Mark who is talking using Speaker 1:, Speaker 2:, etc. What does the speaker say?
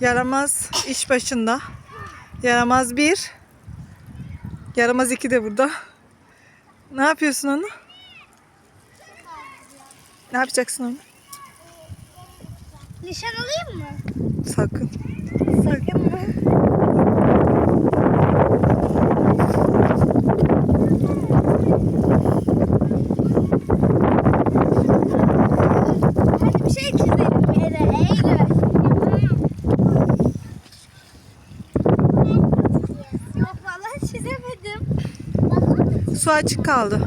Speaker 1: Yaramaz iş başında. Yaramaz bir. Yaramaz iki de burada. Ne yapıyorsun onu? Ne yapacaksın onu?
Speaker 2: Nişan alayım mı?
Speaker 1: Sakın.
Speaker 2: Sakın
Speaker 1: su açık kaldı.